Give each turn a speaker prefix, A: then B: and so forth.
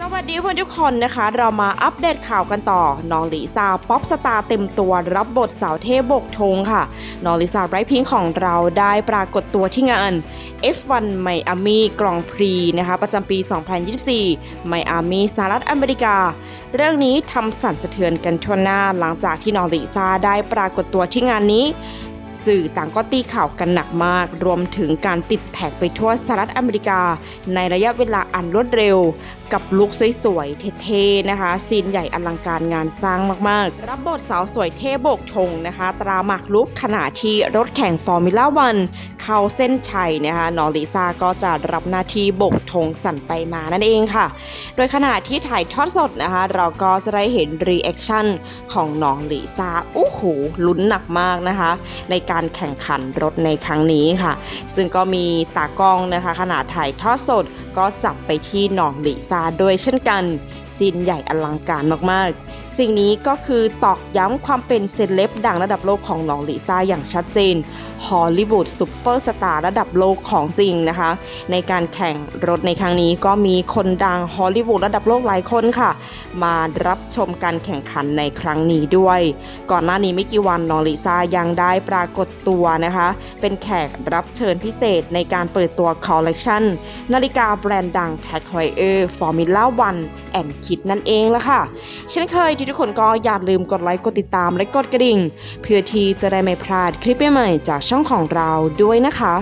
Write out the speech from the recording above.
A: สวัสดีเพื่อนทุกคนนะคะ เรามาอัปเดตข่าวกันต่อ น้องลิซ่าป๊อปสตาร์เต็มตัวรับบทสาวเทพบกธงค่ะ น้องลิซ่าไบรท์พิงของเราได้ปรากฏตัวที่งาน F1 ไมอามีกรองพรีนะคะประจำปี 2024 ไมอามีสหรัฐอเมริกา เรื่องนี้ทำสั่นสะเทือนกันทั่วหน้าหลังจากที่น้องลิซ่าได้ปรากฏตัวที่งานนี้ สื่อต่างก็ตีข่าวกันหนักมาก รวมถึงการติดแท็กไปทั่วสหรัฐอเมริกา ในระยะเวลาอันรวดเร็ว กับลุคสวยๆ เท่ๆ นะคะซีนใหญ่อลังการงานสร้างมากๆ รับบทสาวสวยเท่โบกธงนะคะ ตราหมากลุกขณะที่รถแข่งฟอร์มูล่าวันเข้าเส้นชัยนะคะน้องลิซ่าก็จะรับหน้าที่โบกธงสั่นไปมานั่นเองค่ะ โดยขณะที่ถ่ายทอดสดนะคะ เราก็จะได้เห็นรีแอคชั่นของน้องลิซ่าโอ้โหลุ้นหนักมากนะคะ ในการแข่งขันรถในครั้งนี้ค่ะ ซึ่งก็มีตากล้องนะคะขณะถ่ายทอดสดก็จับไปที่นองลิซาด้วยเช่นกันซีนใหญ่อลังการมากๆ สิ่งนี้ก็คือตอกย้ำความเป็นเซเลบดังระดับโลกของนองลิซาอย่างชัดเจนฮอลลีวูดซูเปอร์สตาร์ระดับโลกของจริงนะคะ ในการแข่งรถในครั้งนี้ก็มีคนดังฮอลลีวูดระดับโลกหลายคนค่ะ มารับชมการแข่งขันในครั้งนี้ด้วย ก่อนหน้านี้ไม่กี่วันน้องลิซ่ายังได้ปรากฏตัวนะคะ เป็นแขกรับเชิญพิเศษในการเปิดตัวคอลเลกชันนาฬิกาแบรนด์ดังแท็กไฮเออร์ฟอร์มิล่าวันแอนคิดนั่นเองละค่ะ เช่นเคยที่ทุกคนก็อย่าลืมกดไลค์กดติดตามและกดกระดิ่ง เพื่อที่จะได้ไม่พลาดคลิปใหม่ๆจากช่องของเราด้วยนะคะ